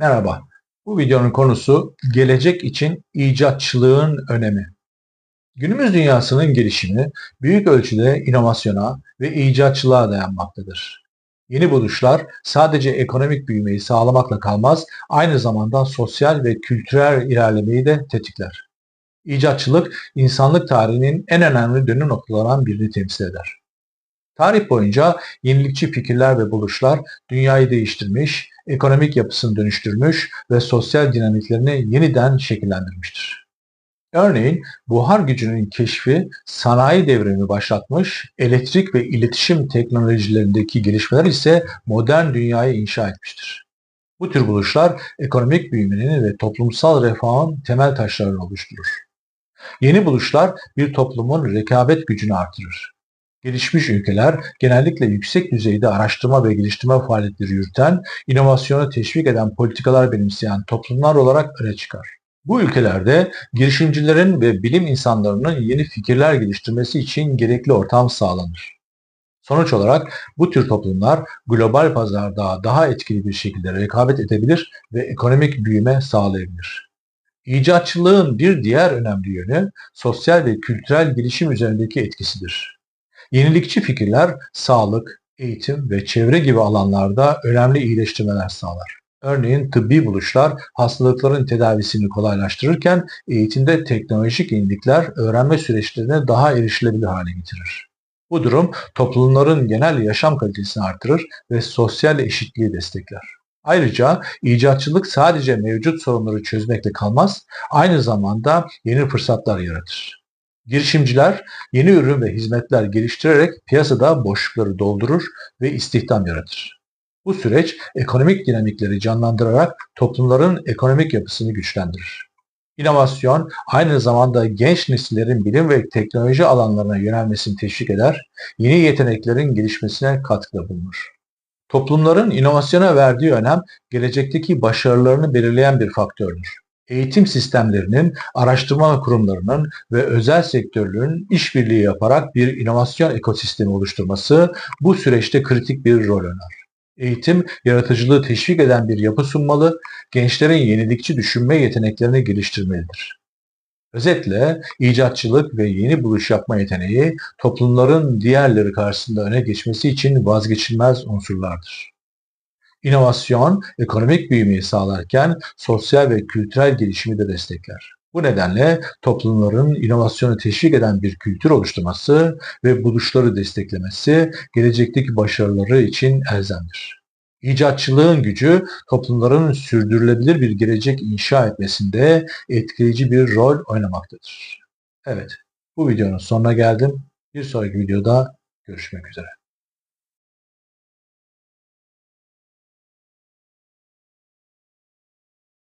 Merhaba. Bu videonun konusu gelecek için icatçılığın önemi. Günümüz dünyasının gelişimi büyük ölçüde inovasyona ve icatçılığa dayanmaktadır. Yeni buluşlar sadece ekonomik büyümeyi sağlamakla kalmaz, aynı zamanda sosyal ve kültürel ilerlemeyi de tetikler. İcatçılık, insanlık tarihinin en önemli dönüm noktalarından birini temsil eder. Tarih boyunca yenilikçi fikirler ve buluşlar dünyayı değiştirmiş, ekonomik yapısını dönüştürmüş ve sosyal dinamiklerini yeniden şekillendirmiştir. Örneğin buhar gücünün keşfi sanayi devrimi başlatmış, elektrik ve iletişim teknolojilerindeki gelişmeler ise modern dünyayı inşa etmiştir. Bu tür buluşlar ekonomik büyümenin ve toplumsal refahın temel taşlarını oluşturur. Yeni buluşlar bir toplumun rekabet gücünü artırır. Gelişmiş ülkeler genellikle yüksek düzeyde araştırma ve geliştirme faaliyetleri yürüten, inovasyonu teşvik eden politikalar benimseyen toplumlar olarak öne çıkar. Bu ülkelerde girişimcilerin ve bilim insanlarının yeni fikirler geliştirmesi için gerekli ortam sağlanır. Sonuç olarak bu tür toplumlar global pazarda daha etkili bir şekilde rekabet edebilir ve ekonomik büyüme sağlayabilir. İcatçılığın bir diğer önemli yönü sosyal ve kültürel gelişim üzerindeki etkisidir. Yenilikçi fikirler sağlık, eğitim ve çevre gibi alanlarda önemli iyileştirmeler sağlar. Örneğin tıbbi buluşlar hastalıkların tedavisini kolaylaştırırken eğitimde teknolojik yenilikler öğrenme süreçlerini daha erişilebilir hale getirir. Bu durum toplumların genel yaşam kalitesini artırır ve sosyal eşitliği destekler. Ayrıca icatçılık sadece mevcut sorunları çözmekle kalmaz, aynı zamanda yeni fırsatlar yaratır. Girişimciler yeni ürün ve hizmetler geliştirerek piyasada boşlukları doldurur ve istihdam yaratır. Bu süreç ekonomik dinamikleri canlandırarak toplumların ekonomik yapısını güçlendirir. İnovasyon aynı zamanda genç nesillerin bilim ve teknoloji alanlarına yönelmesini teşvik eder, yeni yeteneklerin gelişmesine katkıda bulunur. Toplumların inovasyona verdiği önem gelecekteki başarılarını belirleyen bir faktördür eğitim sistemlerinin, araştırma kurumlarının ve özel sektörlerin işbirliği yaparak bir inovasyon ekosistemi oluşturması bu süreçte kritik bir rol oynar. Eğitim, yaratıcılığı teşvik eden bir yapı sunmalı, gençlerin yenilikçi düşünme yeteneklerini geliştirmelidir. Özetle icatçılık ve yeni buluş yapma yeteneği toplumların diğerleri karşısında öne geçmesi için vazgeçilmez unsurlardır. İnovasyon, ekonomik büyümeyi sağlarken sosyal ve kültürel gelişimi de destekler. Bu nedenle toplumların inovasyonu teşvik eden bir kültür oluşturması ve buluşları desteklemesi gelecekteki başarıları için elzemdir. İcatçılığın gücü toplumların sürdürülebilir bir gelecek inşa etmesinde etkileyici bir rol oynamaktadır. Evet, bu videonun sonuna geldim. Bir sonraki videoda görüşmek üzere.